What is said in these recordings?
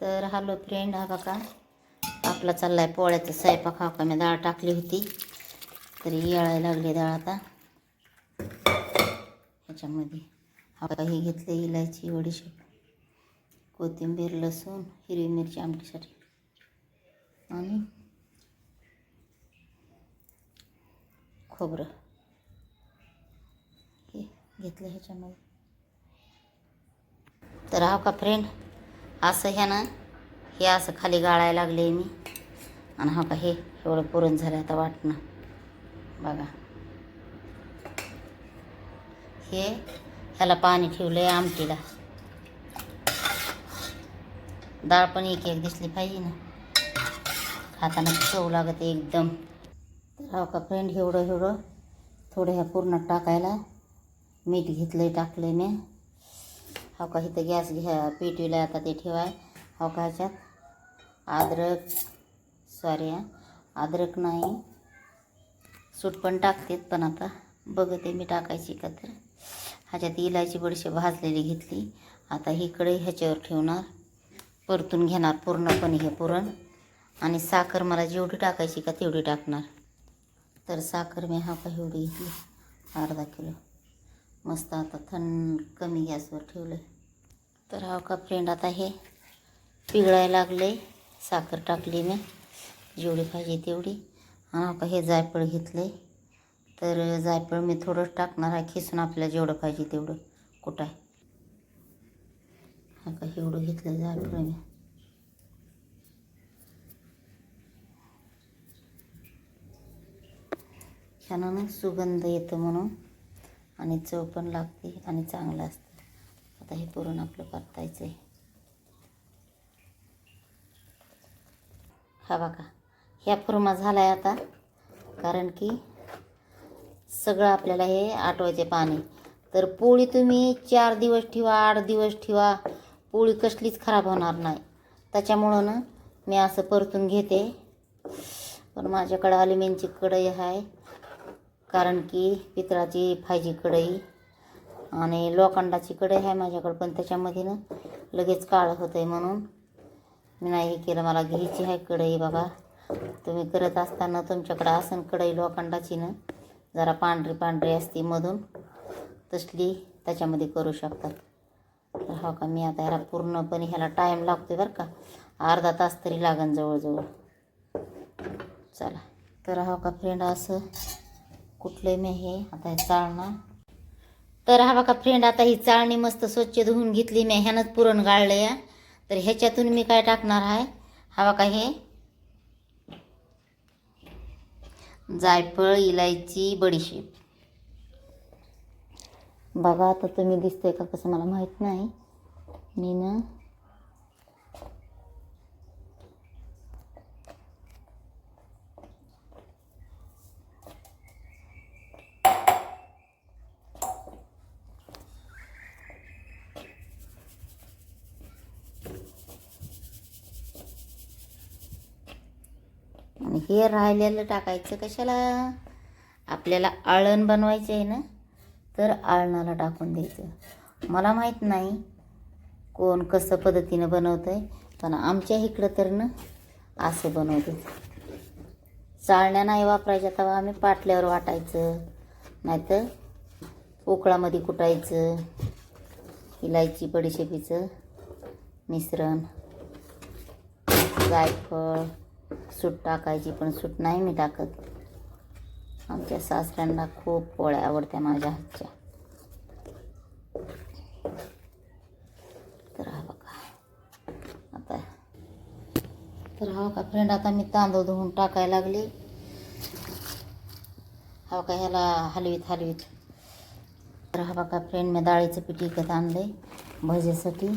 तर hello friend हा बघा. आपला चाललाय पोळ्याचा स्वयंपाक. हा का मी डाळ टाकली होती. तरी येळायला लागली डाळ आता. ह्याच्यामध्ये हा बघा हे घेतलं इलायची वडीशेप कोथिंबीर लसूण हिरवी मिरची आमटीसाठी आणि खोबरं. हे घेतलं ह्याच्यामध्ये. तर हा का फ्रेंड असं ह्या ना हे असं खाली गाळायला लागले मी. आणि हा का हे एवढं पुरण झालं आता वाटणं. बघा. हे ह्याला पाणी ठेवलं आहे आमटीला. डाळ पण एक एक दिसली पाहिजे ना. खाताना चव लागत एकदम. तर हा का फ्रेंड एवढं एवढं थोडं ह्या पूर्ण टाकायला. मीठ घेतलं आहे टाकलं मी. हा का इथं गॅस घ्या पेटीला आता ते ठेवाय. हो का ह्याच्यात अद्रक सॉरी अद्रक नाही. सूट पण टाकतेत पण आता. बघते मी टाकायची का तर. ह्याच्यात इलायची बडीशी भाजलेली घेतली. आता ही ह्याच्यावर ठेवणार. परतून घेणार पूर्णपणे हे पुरण. आणि साखर मला जेवढी टाकायची का तेवढी टाकणार. तर साखर मी हा का एवढी घेतली. अर्धा किलो. मस्त आता थंड कमी गॅसवर ठेवलं तर हा का फ्रेंड आता हे पिघळायला लागले साखर टाकली मी जेवढी पाहिजे तेवढी. आणि हा का हे जायफळ घेतलं तर जायफळ मी थोडंच टाकणार आहे खिसून आपल्याला जेवढं पाहिजे तेवढं. कुठं आहे? हा का एवढं घेतलं जायफळ मी. छान सुगंध येतो म्हणून आणि चव पण लागते आणि चांगलं असतं. आता हे पुरण आपलं परतायचं आहे हा बघा ह्या फुरमा झाला आहे आता कारण की सगळं आपल्याला हे आठवायचे पाणी. तर पोळी तुम्ही चार दिवस ठेवा आठ दिवस ठेवा पोळी कसलीच खराब होणार नाही. त्याच्यामुळं ना मी असं परतून घेते. पण माझ्याकडं अल्युमिनची कढई आहे कारण की पितळाची फायजी कढई. आणि लोखंडाची कढई आहे माझ्याकडं पण त्याच्यामध्ये ना लगेच काळं होतं आहे म्हणून मी नाही हे केलं. मला घ्यायची आहे कढई बाबा. तुम्ही करत असताना तुमच्याकडं असन कढई लोखंडाची ना जरा पांढरी पांढरी असती मधून तसली त्याच्यामध्ये करू शकतात. तर हो का मी आता ह्याला पूर्णपणे ह्याला टाईम लागतो बरं का. अर्धा तास तरी लागन जवळजवळ. चला. तर हो का फ्रेंड असं कुठले मी हे? आता हे चालणार. तर हा बघा फ्रेंड आता ही चाळणी मस्त स्वच्छ धुवून घेतली मी ह्यानंच पुरण गाळलं या तर ह्याच्यातून मी काय टाकणार आहे? हा बघा हे. जायफळ इलायची बडीशेप. बघा आता तुम्ही दिसतंय का कसं मला माहीत नाही. मी ना आणि हे राहिलेलं टाकायचं कशाला? आपल्याला आळण बनवायचं आहे ना तर आळणाला टाकून द्यायचं. मला माहीत नाही कोण कसं पद्धतीनं बनवतं आहे पण आमच्या इकडं तर ना असं बनवते चाळण्या नाही वापरायच्या तेव्हा आम्ही पाटल्यावर वाटायचं नाहीतर पोकळामध्ये कुटायचं इलायची बडीशेपीचं मिश्रण जायफळ सूट टाकायची पण सूट नाही मी टाकत. आमच्या सासऱ्यांना खूप पोळ्या आवडत्या माझ्या हातच्या. तर हा बघा. आता तर हा का फ्रेंड आता मी तांदूळ धुवून टाकायला लागले. हा का ह्याला हलवीत हलवीत. तर हा बघा फ्रेंड मी डाळीचं पीठ विकत आणलं आहे भजेसाठी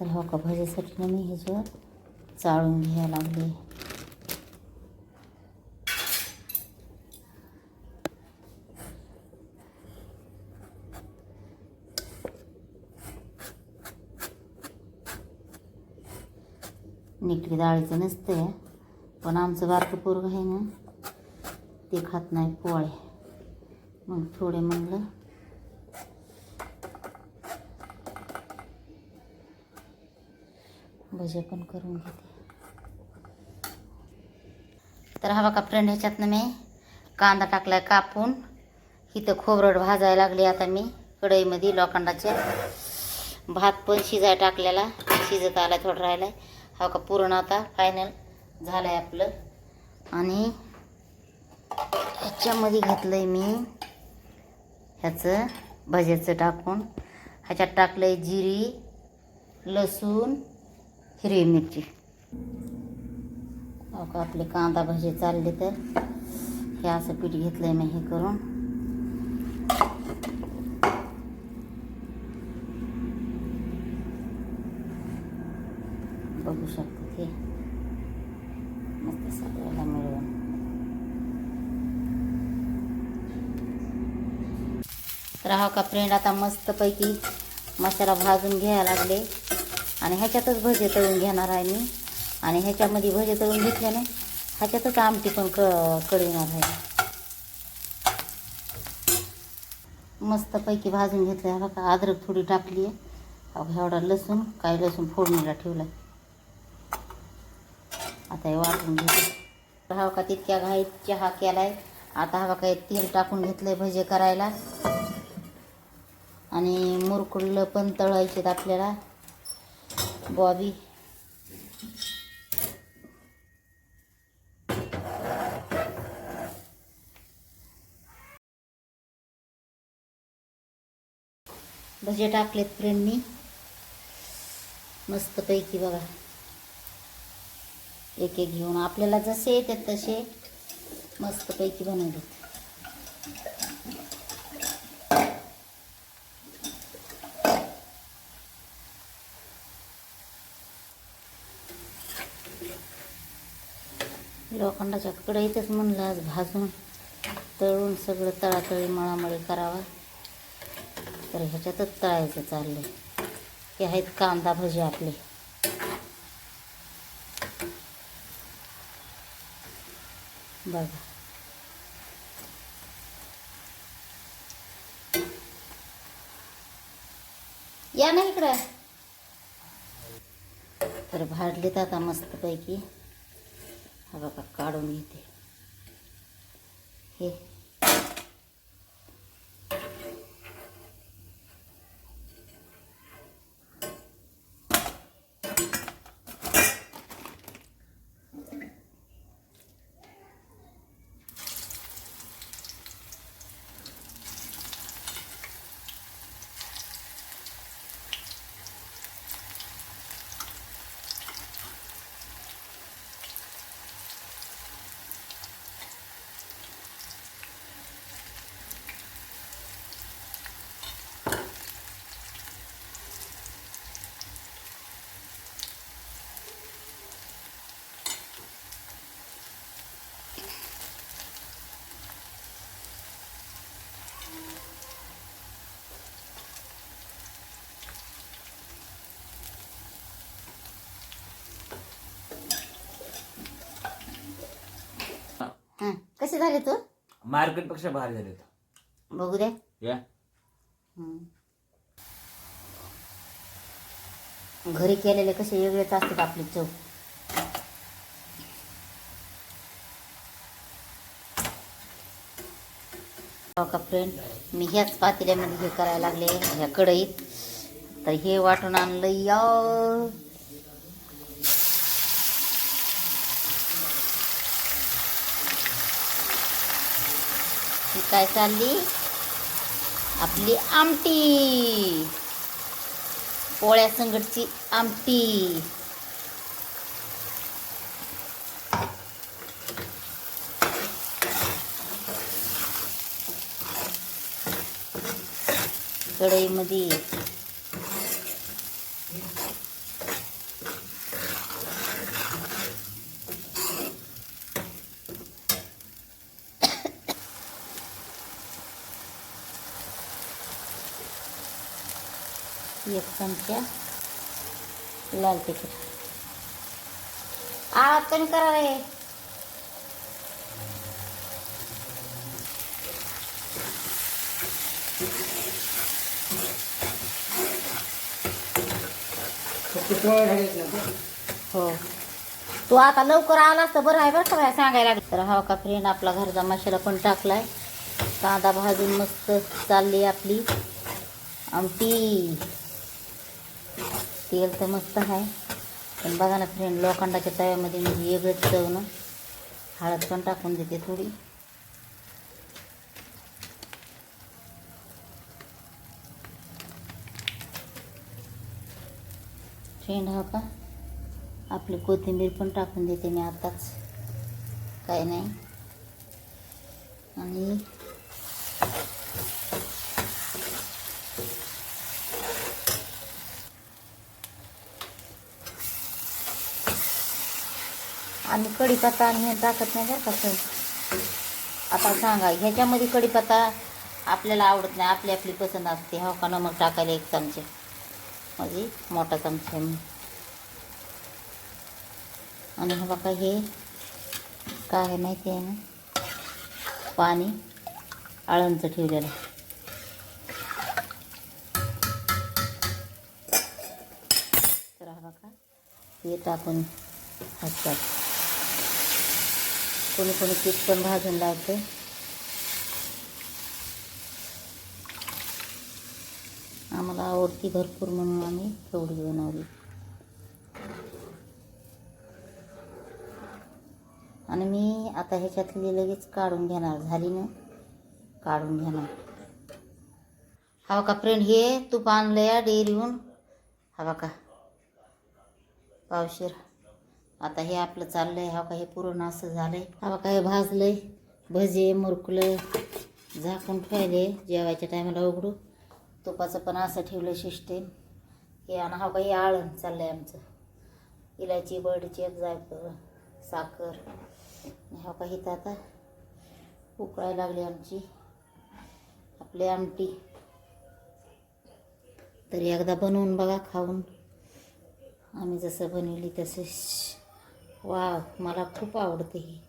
तर हो का भजेसाठी मी ह्याच्यावर चाळून घ्यायला लागले. निकडी डाळीचं नसतं पण आमचं बारकं पोरग आहे ना ते खात नाही पोळे. मग थोडे म्हणलं भजे पण करून घेते. तर हवा का फ्रेंड ह्याच्यातनं मी कांदा टाकलाय कापून. इथं खोबरट भाजायला लागली आता मी कढईमध्ये लोखंडाचे. भात पण शिजाय टाकलेला शिजत आला थोडं राहिलाय. हो का पूर्ण आता फायनल झालं आहे आपलं. आणि ह्याच्यामध्ये घेतलंय मी ह्याचं भज्याचं टाकून. ह्याच्यात टाकलं आहे जिरी लसूण हिरवी मिरची. हो का आपले कांदा भजे चालले तर हे असं पीठ आहे मी हे करून. बघू शकतो ते मस्त सगळ्याला मिळून तर हा का फ्रेंड आता मस्तपैकी मसाला भाजून घ्यायला लागले आणि ह्याच्यातच भजे तळून घेणार आहे मी आणि ह्याच्यामध्ये भजे तळून घेतल्याने ह्याच्यातच आमटी पण क कळविणार आहे मस्तपैकी भाजून घेतलं आहे बघा अद्रक थोडी टाकली आहे एवढा लसूण काही लसूण फोडणीला ठेवला आता हे वाटून घेतो. हवा का तितक्या घाईत चहा केलाय. आता हवा काय तेल टाकून घेतलंय भजे करायला. आणि मुरकुडलं पण तळायचे आपल्याला. बॉबी. भजे टाकलेत फ्रेंडनी मस्तपैकी बघा. एक एक घेऊन. आपल्याला जसे येते तसे मस्तपैकी बनवलेत लोखंडाच्या कढईतच म्हणलं आज भाजून तळून सगळं तळातळी मळामळी करावा. तर ह्याच्यातच तळायचं चाललं हे आहेत कांदा भजी आपले. बघा. या ना इकडं. तर भाडलेत आता मस्तपैकी. हा बघा काढून घेते. हे हं, कसे झाले तू? मार्केटपेक्षा भारी झाले बघू दे. या. घरी केलेले कसे वेगळेच असतात आपली चव. हो का फ्रेंड मी ह्याच पातेल्यामध्ये हे करायला लागले ह्या कढईत तर हे वाटून आणलं या काय चालली? आपली आमटी. पोळ्या संगटची आमटी. कढईमध्ये चमचा लाल तिखट. आवाज कमी करा रे. हो. तू आता लवकर आलास तर बरं आहे बरं का सांगायला लागलं. तर हा का फ्रेंड आपला घरचा मसाला पण टाकलाय. कांदा भाजून मस्त चालली आपली. आमटी. तेल तर मस्त आहे. पण बघा ना फ्रेंड लोखंडाच्या तव्यामध्ये म्हणजे वेगळंच चव ना हळद पण टाकून देते थोडी. फ्रेंड हा हो का? आपली कोथिंबीर पण टाकून देते मी आताच. काय नाही. आणि आम्ही कढीपत्ता आणि हे टाकत नाही बरं का कसं आता सांगा ह्याच्यामध्ये कढीपत्ता आपल्याला आवडत नाही आपली आपली पसंत असते. हो का नमक टाकायला एक चमचे. म्हणजे मोठा चमचा आणि हे बघा हे काय आहे माहिती आहे ना? पाणी आळंचं ठेवलेलं तर हा बघा हे टाकून हसतात कोणी कोणी पीठ पण भाजून लावते. आम्हाला आवडती भरपूर म्हणून आम्ही तेवढी बनवली. आणि मी आता ह्याच्यातली लगेच काढून घेणार झाली ना? काढून घेणार. हा का फ्रेंड हे तूप आणलं या डेअरीहून. हवा का पावशीर. आता हे आपलं चाललंय हा का हे पुरण असं झालंय. हा का हे भाजलंय भजे मुरकुलं झाकून ठेवले जेवायच्या टायमाला उघडू तुपाचं पण असं ठेवलं सिस्टीम हे आणि हा काही आळण आळण चाललंय आमचं. इलायची बडीची जायफळ साखर. हा काही तर आता उकळायला लागली आमची. आपली आमटी. तरी एकदा बनवून बघा खाऊन. आम्ही जसं बनवली तसे वा मला खूप आवडते ही.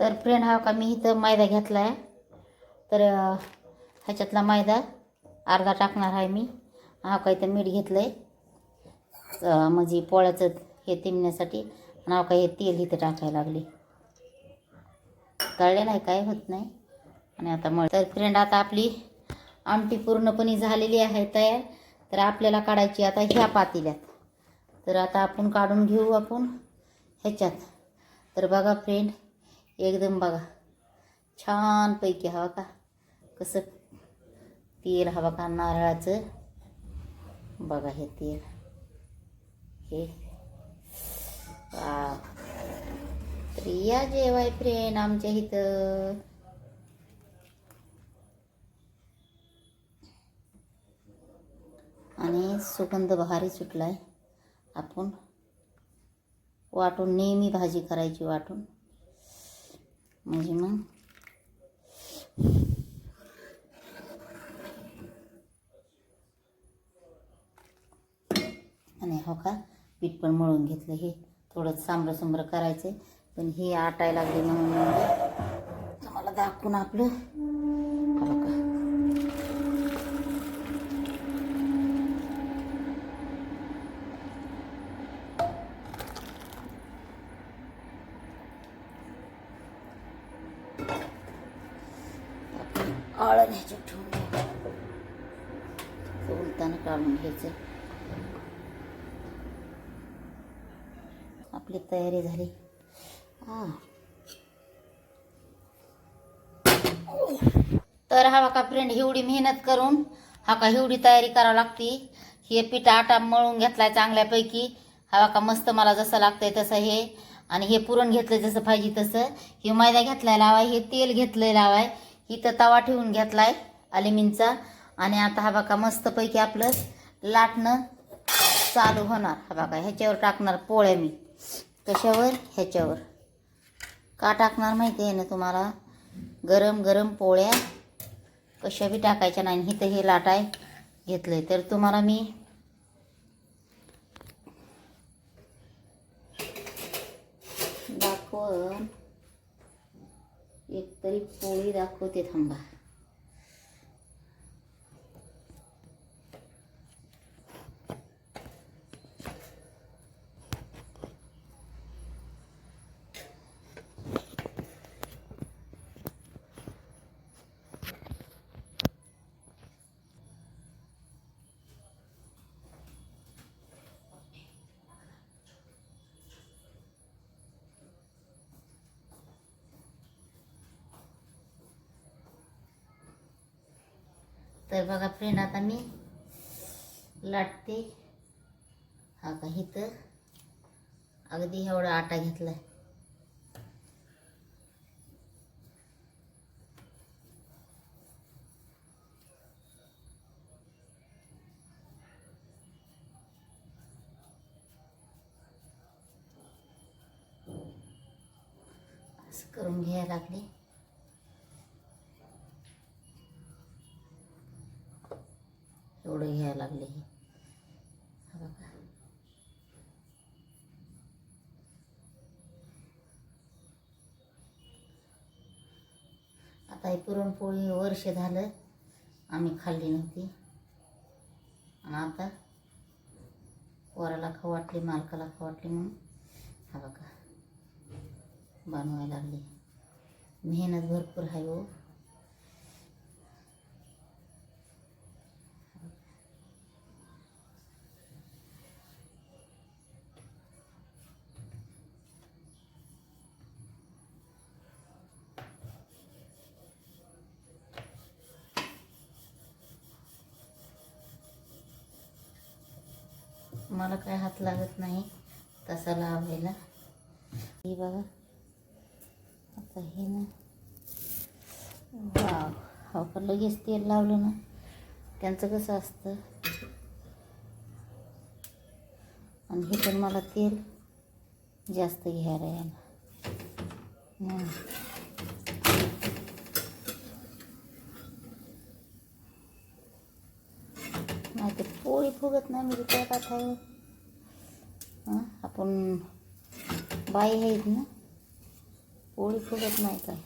तर फ्रेंड हा का मी इथं मैदा घेतला आहे तर ह्याच्यातला मैदा अर्धा टाकणार आहे मी. हा का इथं मीठ घेतलं आहे म्हणजे पोळ्याचं हे तिमण्यासाठी. आणि हा का हे तेल इथं टाकायला लागले. तळले नाही काय होत नाही. आणि आता मळ तर फ्रेंड आता आपली आमटी पूर्णपणे झालेली आहे तयार. तर आपल्याला काढायची आता ह्या पातेल्यात. तर आता आपण काढून घेऊ आपण. ह्याच्यात. तर बघा फ्रेंड एकदम बघा. छानपैकी हवा का? कसं तेल हवा का? नारळाचं. बघा हे तेल. हे. वा तर या जेवाय फ्रेंड आमच्या इथं. आणि सुगंध भारी सुटलाय. आपण वाटून नेहमी भाजी करायची वाटून. म्हणजे मग? आणि हो का? पीठ पण मळून घेतलं हे. थोडं सांबरं सुंबर करायचं पण हे आटायला लागले म्हणून. मला तुम्हाला दाखवून आपलं हो का आळण ह्याच्यात ठेवून द्यावं. उलताना काढून घ्यायचं आपली तयारी झाली. तर हा का फ्रेंड एवढी मेहनत करून हा का एवढी तयारी करावी लागती? हे पीठ आटा मळून घेतलाय चांगल्यापैकी. हा का मस्त मला जसं लागतंय तसं हे. आणि हे पुरण घेतलं जसं पाहिजे तसं. हे मैदा घेतलाय लावाय हे तेल घेतलंय लावाय. इथं तवा ठेवून घेतलाय अलिमिनचा. आणि आता हा बघा मस्तपैकी आपलं लाटणं चालू होणार. हा बघा ह्याच्यावर टाकणार पोळ्या मी. कशावर? ह्याच्यावर. का टाकणार माहिती आहे ना तुम्हाला? गरम गरम पोळ्या कशा बी टाकायच्या नाही. इथं हे लाटाय घेतलंय. तर तुम्हाला मी दाखव एक तरी पोळी दाखवते थांबा. तर बघा फ्रेंड आता मी लाटते. हा का इथं अगदी एवढा आटा घेतला असं करून घ्यायला लागले. पुढे घ्यायला लागले हे बघा. आता ही पुरणपोळी वर्ष झालं आम्ही खाल्ली नव्हती. आणि आता पोराला खाऊ वाटली मालकाला खाऊ वाटली म्हणून. हा बघा. बनवायला लागली. मेहनत भरपूर आहे हो. मला काय हात लागत नाही तसा लावायला. हे बघा. आता हे ना. वाव. हो पण लगेच तेल लावलं ना त्यांचं कसं असतं? आणि हे पण मला तेल जास्त घ्यायला यायला हम्म. नाही ते पोळी फुगत नाही म्हणजे काय टाकावं हां? आपण बाई आहेत ना पोळी फुगत नाही काय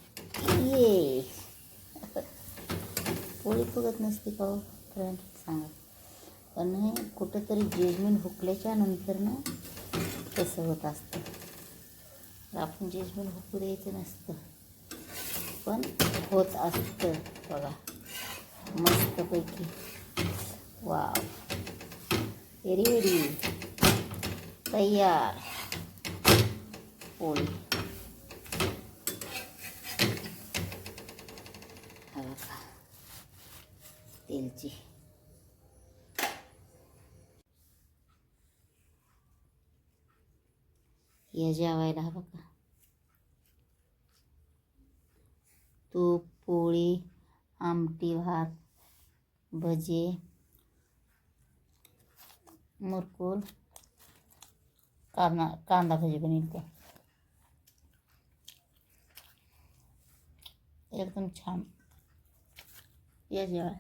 ये. पोळी फुगत नसते का हो? फ्रेंड सांगा. पण कुठंतरी जजमेंट हुकल्याच्या नंतर ना तसं होत असतं. आपण जजमेंट हुकू द्यायचं नसतं. पण होत असतं बघा. मस्तपैकी. वाव. व्हेरी तयार. पोळी तेलची. या जेवायला हा बघा. तूप पोळी आमटी भात भजे मुरकूल कांदा कांदा भजी बनवते एकदम छान. या जेवाय.